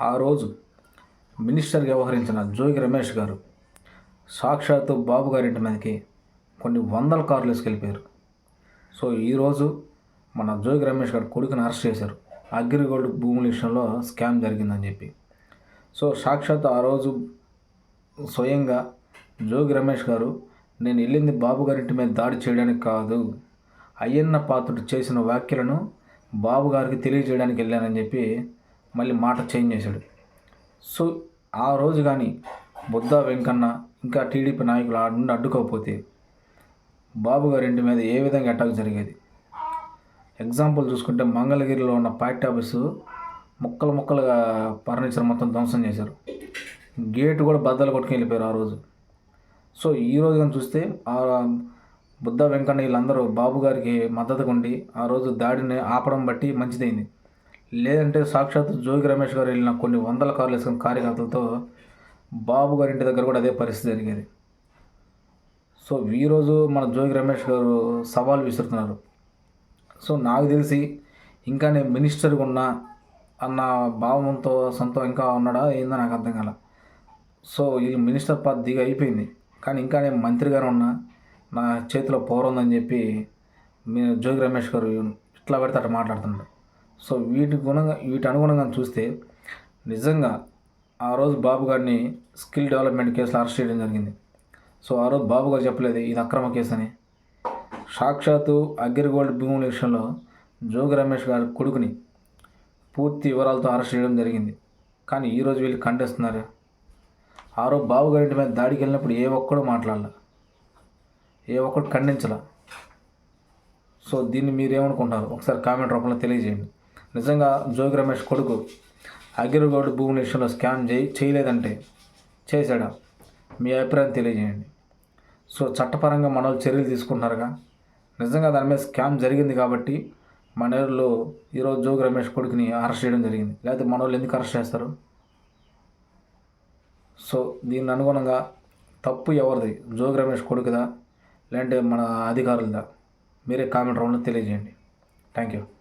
ఆ రోజు మినిస్టర్గా వ్యవహరించిన జోగి రమేష్ గారు సాక్షాత్తు బాబు గారింటి మీదకి కొన్ని వందల కార్లు వేసుకెళ్ళిపోయారు సో ఈరోజు మన జోగి రమేష్ గారు కొడుకుని అరెస్ట్ చేశారు. అగ్రిగోల్డ్ భూముల విషయంలో స్కామ్ జరిగిందని చెప్పి. సో సాక్షాత్ ఆ రోజు స్వయంగా జోగి రమేష్ గారు నేను వెళ్ళింది బాబు గారింటి మీద దాడి చేయడానికి కాదు అయ్యన్న పాత్రుడు చేసిన వ్యాఖ్యలను బాబు గారికి తెలియజేయడానికి వెళ్ళానని చెప్పి మళ్ళీ మాట చేంజ్ చేశాడు. సో ఆ రోజు కానీ బుద్ధ వెంకన్న ఇంకా టీడీపీ నాయకులు ఆ నుండి అడ్డుకోకపోతే బాబు గారి ఇంటి మీద ఏ విధంగా అటాక్ జరిగేది? ఎగ్జాంపుల్ చూసుకుంటే మంగళగిరిలో ఉన్న పార్టీ ఆఫీసు ముక్కలు ముక్కలుగా ఫర్నిచర్ మొత్తం ధ్వంసం చేశారు. గేటు కూడా బద్దలు కొట్టుకుని వెళ్ళిపోయారు ఆ రోజు. సో ఈ రోజు కానీ చూస్తే ఆ బుద్ధ వెంకన్న వీళ్ళందరూ బాబు గారికి మద్దతుగా ఉండి ఆ రోజు దాడిని ఆపడం బట్టి మంచిదైంది. లేదంటే సాక్షాత్ జోగి రమేష్ గారు వెళ్ళిన కొన్ని వందల కార్లు వేసుకున్న కార్యకర్తలతో బాబు గారి ఇంటి దగ్గర కూడా అదే పరిస్థితి జరిగేది. సో ఈరోజు మన జోగి రమేష్ గారు సవాల్ విసురుతున్నారు. సో నాకు తెలిసి ఇంకా నేను మినిస్టర్గా ఉన్నా అన్న భావంతో సొంతం ఇంకా ఉన్నాడా ఏందో నాకు అర్థం కాల. సో వీళ్ళు మినిస్టర్ పదవిగా అయిపోయింది. కానీ ఇంకా నేను మంత్రిగానే ఉన్నా. నా చేతిలో పవర్ ఉందని చెప్పి మీరు జోగి రమేష్ గారు ఇట్లా పెడితే అట్లా మాట్లాడుతున్నాడు సో వీటి గుణంగా వీటి అనుగుణంగా చూస్తే నిజంగా ఆ రోజు బాబు గారిని స్కిల్ డెవలప్మెంట్ కేసులో అరెస్ట్ చేయడం జరిగింది. సో ఆ రోజు బాబు గారు చెప్పలేదు ఇది అక్రమ కేసు అని సాక్షాత్తు అగ్రిగోల్డ్ భూముల విషయంలో జోగి రమేష్ గారి కొడుకుని పూర్తి వివరాలతో అరెస్ట్ చేయడం జరిగింది. కానీ ఈరోజు వీళ్ళు ఖండిస్తున్నారు. ఆ రోజు బాబు గారి ఇంటి మీద దాడికి వెళ్ళినప్పుడు ఏ ఒక్కడు మాట్లాడాల. ఏ ఒక్కడు ఖండించాల. సో దీన్ని మీరేమనుకుంటారు ఒకసారి కామెంట్ రూపంలో తెలియజేయండి. నిజంగా జోగి రమేష్ కొడుకు అగ్రిగోల్డ్ భూముల విషయంలో స్కామ్ చేయి చేయలేదంటే చేశాడా? మీ అభిప్రాయం తెలియజేయండి. సో చట్టపరంగా మన వాళ్ళు చర్యలు తీసుకుంటున్నారుగా. నిజంగా దాని మీద స్కామ్ జరిగింది కాబట్టి మన ఊళ్ళో ఈరోజు జోగి రమేష్ కొడుకుని అరెస్ట్ చేయడం జరిగింది. లేకపోతే మన వాళ్ళు ఎందుకు అరెస్ట్ చేస్తారు? సో దీని అనుగుణంగా తప్పు ఎవరిది? జోగి రమేష్ కొడుకుదా? లేదంటే మన అధికారులదా? మీరే కామెంట్ రౌండ్లో తెలియజేయండి. Thank you.